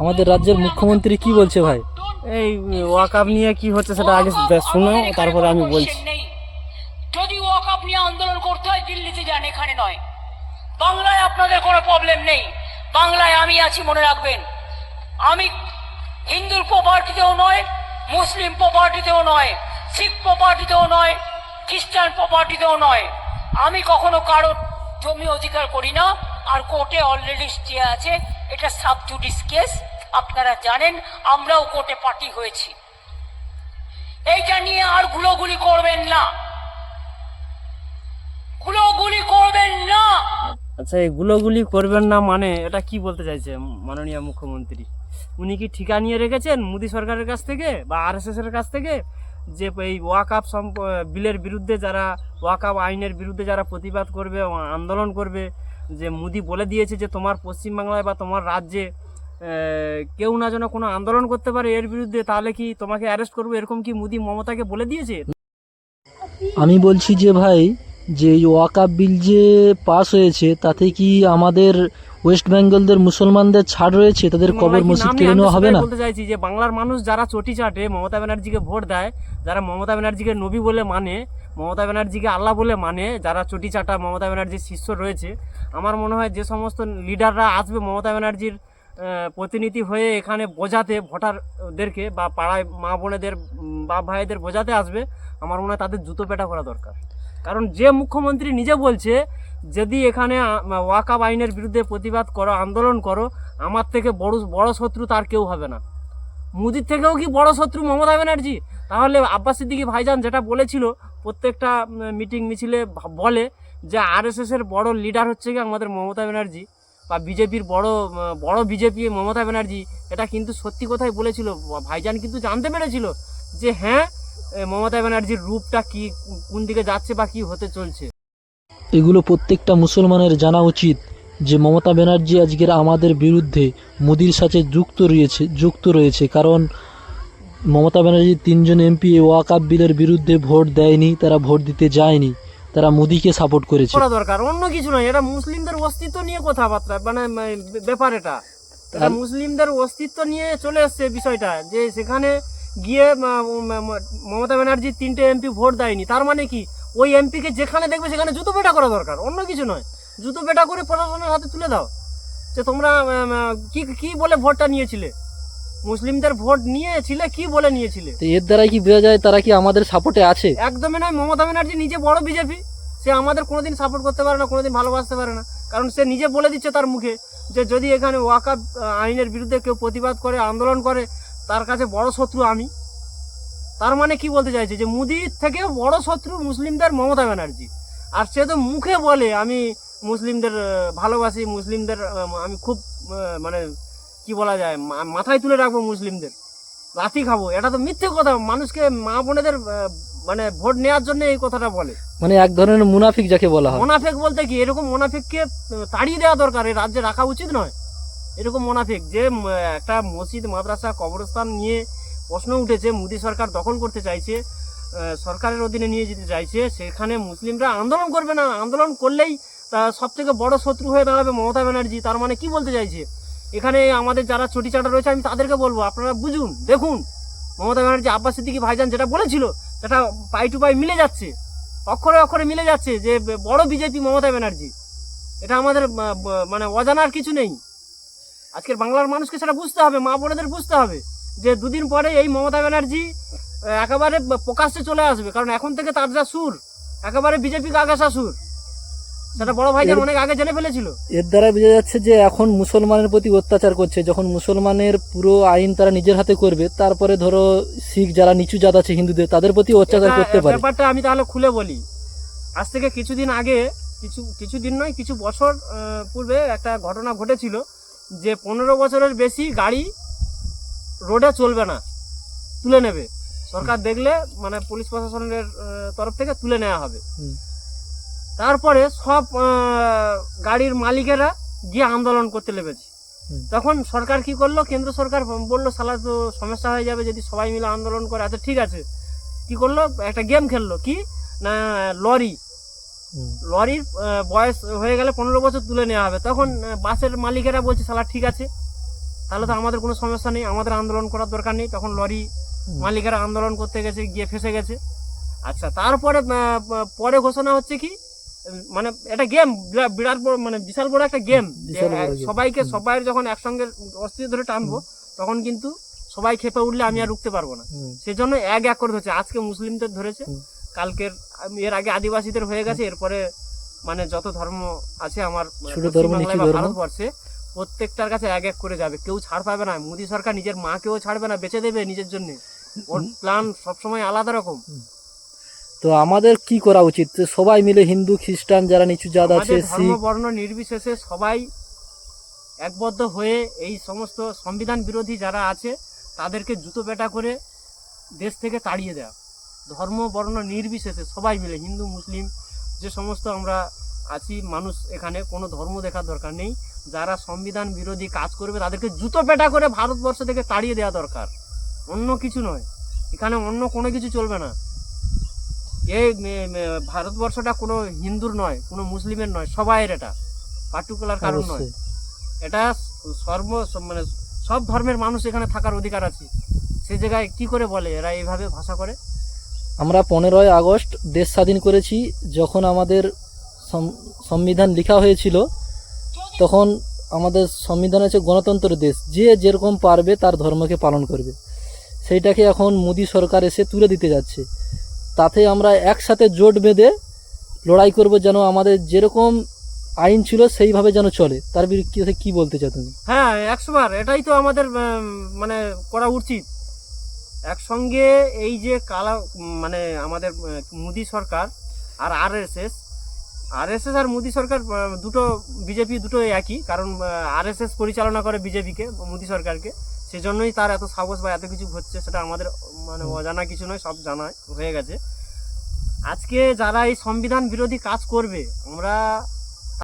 আমাদের রাজ্যের মুখ্যমন্ত্রী কি বলছে ভাই? এই ওয়াকাপ নিয়ে কি হচ্ছে সেটা আগে শুনো তারপরে আমি বলছি। নেই। যদি ওয়াকআপ নিয়ে আন্দোলন করতে হয় দিল্লিতে যান এখানে নয়। বাংলায় আপনাদের কোনো প্রবলেম নেই। বাংলায় আমি আছি মনে রাখবেন। আমি হিন্দুর প্রপার্টিতেও নয় মুসলিম প্রপার্টিতেও নয় শিখ প্রপার্টিতেও নয় খ্রিস্টান প্রপার্টিতেও নয়। আমি কখনো কারও জমি অধিকার করি না। আর কোর্টে অলরেডি স্টে আছে। এটা সাব সাবজুডিস কেস আপনারা জানেন, আমরাও কোর্টে পার্টি হয়েছি। এইটা নিয়ে আর গুলোগুলি করবেন না। গুলোগুলি করবেন না। আচ্ছা এই গুলোগুলি করবেন না মানে এটা কি বলতে চাইছে মাননীয় মুখ্যমন্ত্রী? উনি কি ঠিকা নিয়ে রেখেছেন মোদী সরকারের কাছ থেকে বা আরএসএস এর কাছ থেকে? যে এই ওয়াকআপ বিলের বিরুদ্ধে যারা ওয়াকআপ আইনের বিরুদ্ধে যারা প্রতিবাদ করবে আন্দোলন করবে যে মোদি বলে দিয়েছে যে তোমার পশ্চিমবাংলায় বা তোমার রাজ্যে কেউ না যেন কোনো আন্দোলন করতে পারে এর বিরুদ্ধে, তাহলে কি তোমাকে অ্যারেস্ট করব? এরকম কি মোদি মমতাকে বলে দিয়েছে? আমি বলছি যে ভাই যে এই ওয়াকাপ বিল যে পাস হয়েছে তাতে কি আমাদের ওয়েস্ট বেঙ্গলদের মুসলমানদের ছাড় রয়েছে? তাদের কবর মসজিদ কেড়ে নেওয়া হবে না? বলতে চাইছি যে বাংলার মানুষ যারা চটি চাটে মমতা ব্যানার্জিকে ভোট দেয় যারা মমতা ব্যানার্জিকে নবী বলে মানে মমতা ব্যানার্জিকে আল্লাহ বলে মানে যারা চটি চাটা মমতা ব্যানার্জির শিষ্য রয়েছে আমার মনে হয় যে সমস্ত লিডাররা আসবে মমতা ব্যানার্জির প্রতিনিধি হয়ে এখানে বোঝাতে ভোটারদেরকে বা পাড়ায় মা বোনেদের বাপ ভাইদের বোঝাতে আসবে আমার মনে হয় তাদের জুতো পেটা করা দরকার। কারণ যে মুখ্যমন্ত্রী নিজে বলছে, যদি এখানে ওয়াকাব আইনের বিরুদ্ধে প্রতিবাদ করো, আন্দোলন করো, আমার থেকে বড় বড় শত্রু তার কেউ হবে না। মোদির থেকেও কি বড় শত্রু মমতা ব্যানার্জি? তাহলে আব্বাস সিদ্দিকি ভাইজান যেটা বলেছিল, প্রত্যেকটা মিটিং মিছিলে বলে যে আরএসএস এর বড় লিডার হচ্ছে কি আমাদের মমতা ব্যানার্জি বা বিজেপির বড় বড় বিজেপি মমতা ব্যানার্জি। এটা কিন্তু সত্যি কথাই বলেছিল। ভাইজান কিন্তু জানতে পেরেছিল যে হ্যাঁ মমতা ব্যানার্জির রূপটা কি কোন দিকে যাচ্ছে বা কি হতে চলছে? এগুলো প্রত্যেকটা মুসলমানের জানা উচিত যে মমতা ব্যানার্জি আজকের আমাদের বিরুদ্ধে মোদির সাথে যুক্ত রয়েছে যুক্ত রয়েছে। কারণ মমতা ব্যানার্জির তিনজন এমপি ওয়াকাপ বিলের বিরুদ্ধে ভোট দেয়নি তারা ভোট দিতে যায়নি তারা মোদিকে সাপোর্ট করেছে। করা দরকার অন্য কিছু নয় এটা মুসলিমদের অস্তিত্ব নিয়ে কথাবার্তা মানে ব্যাপার এটা। মুসলিমদের অস্তিত্ব নিয়ে চলে এসছে বিষয়টা যে সেখানে গিয়ে মমতা ব্যানার্জির তিনটে এমপি ভোট দেয়নি। তার মানে কি? ওই এমপিকে যেখানে দেখবে সেখানে জুতো পেটা করা দরকার অন্য কিছু নয়। জুতো পেটা করে প্রশাসনের হাতে তুলে দাও। যে তোমরা কি কি বলে ভোটটা নিয়েছিলে? মুসলিমদের ভোট নিয়েছিলে কি বলে নিয়েছিলে? তো এর দ্বারা কি বোঝা যায় তারা কি আমাদের সাপোর্টে আছে? একদমই নয়। মমতা ব্যানার্জি নিজে বড় বিজেপি। সে আমাদের কোনোদিন সাপোর্ট করতে পারে না কোনোদিন ভালোবাসতে পারে না। কারণ সে নিজে বলে দিচ্ছে তার মুখে যে যদি এখানে ওয়াকাপ আইনের বিরুদ্ধে কেউ প্রতিবাদ করে আন্দোলন করে তার কাছে বড় শত্রু আমি। তার মানে কি বলতে চাইছে যে মুদির থেকেও বড় শত্রু মুসলিমদের মমতা ব্যানার্জি। আর সে তো মুখে বলে আমি মুসলিমদের ভালোবাসি মুসলিমদের আমি খুব মানে কি বলা যায় মাথায় তুলে রাখব মুসলিমদের। লাথি খাব। এটা তো মিথ্যে কথা। মানুষকে মা বোনেদের মানে ভোট নেওয়ার জন্য এই কথাটা বলে। মানে এক ধরনের মুনাফিক যাকে বলা হয়। মোনাফেক বলতে কি এরকম মোনাফেককে তাড়িয়ে দেওয়া দরকার। এই রাজ্যে রাখা উচিত নয়। এরকম মোনাফেক যে একটা মসজিদ, মাদ্রাসা, কবরস্থান নিয়ে প্রশ্ন উঠেছে, মোদী সরকার দখল করতে চাইছে সরকারের অধীনে নিয়ে যেতে চাইছে, সেখানে মুসলিমরা আন্দোলন করবে না। আন্দোলন করলেই সব থেকে বড় শত্রু হয়ে দাঁড়াবে মমতা ব্যানার্জি। তার মানে কি বলতে চাইছে? এখানে আমাদের যারা চটি চাটা রয়েছে, আমি তাদেরকে বলব, আপনারা বুঝুন, দেখুন। মমতা ব্যানার্জি, আব্বাস সিদ্দিকি ভাইজান যেটা বলেছিল, সেটা পাই টু পাই মিলে যাচ্ছে, অক্ষরে অক্ষরে মিলে যাচ্ছে যে, বড় বিজেপি মমতা ব্যানার্জি। এটা আমাদের মানে অজানার কিছু নেই। আজকের বাংলার মানুষকে সেটা বুঝতে হবে মা বোনেদের বুঝতে হবে যে দুদিন পরে এই মমতা ব্যানার্জি একেবারে প্রকাশ্যে চলে আসবে। কারণ এখন থেকে তার যা সুর একেবারে বিজেপি আগাছা সুর। সেটা বড় ভাইজান এর- অনেক আগে জেনে ফেলেছিল। এর দ্বারা বোঝা যাচ্ছে যে এখন মুসলমানের প্রতি অত্যাচার করছে। যখন মুসলমানের পুরো আইন তারা নিজের হাতে করবে তারপরে ধরো শিখ যারা নিচু জাত আছে হিন্দুদের তাদের প্রতি অত্যাচার করতে পারে। ব্যাপারটা আমি তাহলে খুলে বলি। আজ থেকে কিছুদিন আগে কিছু কিছুদিন নয় কিছু বছর পূর্বে একটা ঘটনা ঘটেছিল। যে পনেরো বছরের বেশি গাড়ি রোডে চলবে না তুলে নেবে। সরকার দেখলে মানে পুলিশ প্রশাসনের তরফ থেকে তুলে নেওয়া হবে। তারপরে সব গাড়ির মালিকেরা গিয়ে আন্দোলন করতে লেগেছে তখন সরকার কি করল? কেন্দ্র সরকার বলল সালা তো সমস্যা হয়ে যাবে যদি সবাই মিলে আন্দোলন করে। আচ্ছা ঠিক আছে। কি করল? একটা গেম খেললো। কি? না লরি। লরির বয়স হয়ে গেলে পনেরো বছর তুলে নেওয়া হবে। তখন বাসের মালিকেরা বলছে সালা ঠিক আছে। তাহলে তো আমাদের কোনো সমস্যা নেই। আমাদের আন্দোলন করার দরকার নেই। তখন লরি মালিকেরা আন্দোলন করতে গেছে গিয়ে ফেসে গেছে। আচ্ছা তারপরে পরে ঘোষণা হচ্ছে কি মানে এটা গেম বিরাট বড় মানে বিশাল বড় একটা গেম। সবাইকে সবাই যখন একসঙ্গে অস্থির ধরে টানবো তখন কিন্তু সবাই খেপে উঠলে আমি আর রুখতে পারব না। সেজন্য এক এক করে ধরেছে। আজকে মুসলিমদের ধরেছে। কালকের এর আগে আদিবাসীদের হয়ে গেছে এরপরে মানে যত ধর্ম আছে আমার ধর্ম। ভারতবর্ষে প্রত্যেকটার কাছে এক এক করে যাবে। কেউ ছাড় পাবে না। মোদী সরকার নিজের মাকেও ছাড়বে না বেঁচে দেবে নিজের জন্য। ওর প্ল্যান সবসময় আলাদা রকম। তো আমাদের কি করা উচিত? সবাই মিলে হিন্দু খ্রিস্টান যারা নিচু জাত আছে বর্ণ নির্বিশেষে সবাই একবদ্ধ হয়ে এই সমস্ত সংবিধান বিরোধী যারা আছে তাদেরকে জুতো পেটা করে দেশ থেকে তাড়িয়ে দেওয়া। ধর্ম বর্ণ নির্বিশেষে সবাই মিলে হিন্দু মুসলিম যে সমস্ত আমরা আছি মানুষ এখানে কোনো ধর্ম দেখার দরকার নেই। যারা সংবিধান বিরোধী কাজ করবে তাদেরকে জুতো পেটা করে ভারতবর্ষ থেকে তাড়িয়ে দেওয়া দরকার। অন্য কিছু নয়। এখানে অন্য কোনো কিছু চলবে না। এই ভারতবর্ষটা কোনো হিন্দুর নয় কোনো মুসলিমের নয় সবাইয়ের এটা। পার্টিকুলার কারণ নয়। এটা সর্ব মানে সব ধর্মের মানুষ এখানে থাকার অধিকার আছে। সে জায়গায় কি করে বলে? এরা এইভাবে ভাষা করে? আমরা পনেরোই আগস্ট দেশ স্বাধীন করেছি, যখন আমাদের সংবিধান লেখা হয়েছিল, তখন আমাদের সংবিধান আছে গণতন্ত্র দেশ। যে যেরকম পারবে তার ধর্মকে পালন করবে। সেইটাকে এখন মোদী সরকার এসে তুলে দিতে যাচ্ছে। তাতে আমরা একসাথে জোট বেঁধে লড়াই করব যেন আমাদের যেরকম আইন ছিল সেইভাবে যেন চলে। তার বিরুদ্ধে কি বলতে চাও তুমি? হ্যাঁ একশোবার এটাই তো আমাদের মানে করা উচিত। একসঙ্গে এই যে কালা মানে আমাদের মোদী সরকার আর আরএসএস আরএসএস আর মোদী সরকার দুটো বিজেপি দুটো একই কারণ আরএসএস পরিচালনা করে বিজেপিকে মোদী সরকারকে। সেজন্যই তার এত সাহস বা এত কিছু হচ্ছে সেটা আমাদের মানে অজানা কিছু নয় সব জানা হয়ে গেছে। আজকে যারা এই সংবিধান বিরোধী কাজ করবে আমরা